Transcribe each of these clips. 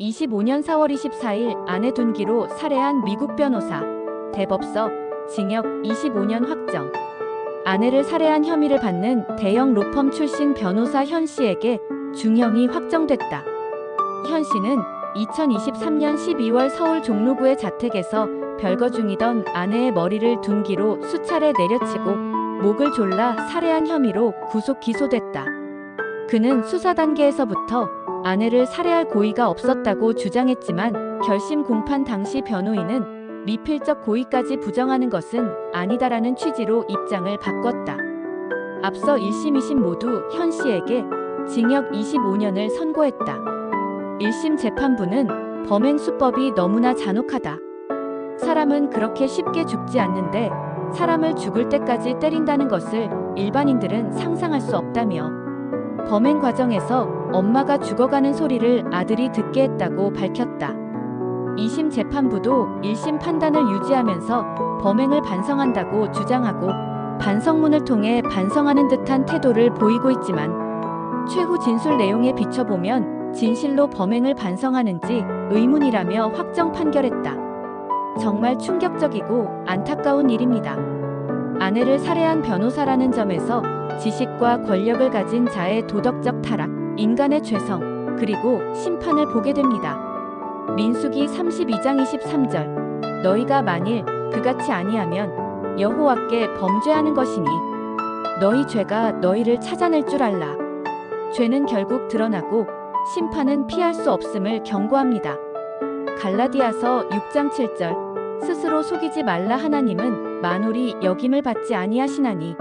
25년 4월 24일 아내 둔기로 살해한 미국 변호사. 대법서 징역 25년 확정. 아내를 살해한 혐의를 받는 대형 로펌 출신 변호사 현 씨에게 중형이 확정됐다. 현 씨는 2023년 12월 서울 종로구의 자택에서 별거 중이던 아내의 머리를 둔기로 수차례 내려치고 목을 졸라 살해한 혐의로 구속 기소됐다. 그는 수사 단계에서부터 아내를 살해할 고의가 없었다고 주장했지만 결심 공판 당시 변호인은 미필적 고의까지 부정하는 것은 아니다라는 취지로 입장을 바꿨다. 앞서 1심, 2심 모두 현 씨에게 징역 25년을 선고했다. 1심 재판부는 범행 수법이 너무나 잔혹하다. 사람은 그렇게 쉽게 죽지 않는데 사람을 죽을 때까지 때린다는 것을 일반인들은 상상할 수 없다며 범행 과정에서 엄마가 죽어가는 소리를 아들이 듣게 했다고 밝혔다. 2심 재판부도 1심 판단을 유지하면서 범행을 반성한다고 주장하고 반성문을 통해 반성하는 듯한 태도를 보이고 있지만 최후 진술 내용에 비춰보면 진실로 범행을 반성하는지 의문이라며 확정 판결했다. 정말 충격적이고 안타까운 일입니다. 아내를 살해한 변호사라는 점에서 지식과 권력을 가진 자의 도덕적 타락, 인간의 죄성, 그리고 심판을 보게 됩니다. 민수기 32장 23절 너희가 만일 그같이 아니하면 여호와께 범죄하는 것이니 너희 죄가 너희를 찾아낼 줄 알라. 죄는 결국 드러나고 심판은 피할 수 없음을 경고합니다. 갈라디아서 6장 7절 스스로 속이지 말라 하나님은 만홀이 역임을 받지 아니하시나니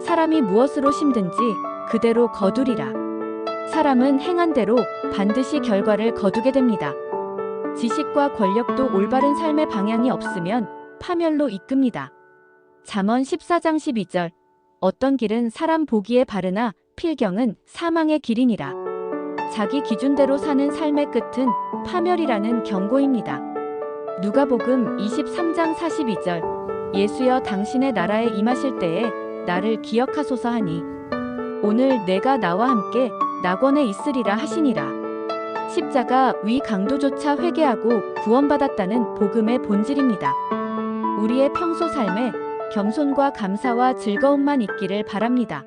사람이 무엇으로 심든지 그대로 거두리라. 사람은 행한 대로 반드시 결과를 거두게 됩니다. 지식과 권력도 올바른 삶의 방향이 없으면 파멸로 이끕니다. 잠언 14장 12절 어떤 길은 사람 보기에 바르나 필경은 사망의 길이니라. 자기 기준대로 사는 삶의 끝은 파멸이라는 경고입니다. 누가복음 23장 42절 예수여 당신의 나라에 임하실 때에 나를 기억하소서 하니 오늘 내가 나와 함께 낙원에 있으리라 하시니라. 십자가 위 강도조차 회개하고 구원받았다는 복음의 본질입니다. 우리의 평소 삶에 겸손과 감사와 즐거움만 있기를 바랍니다.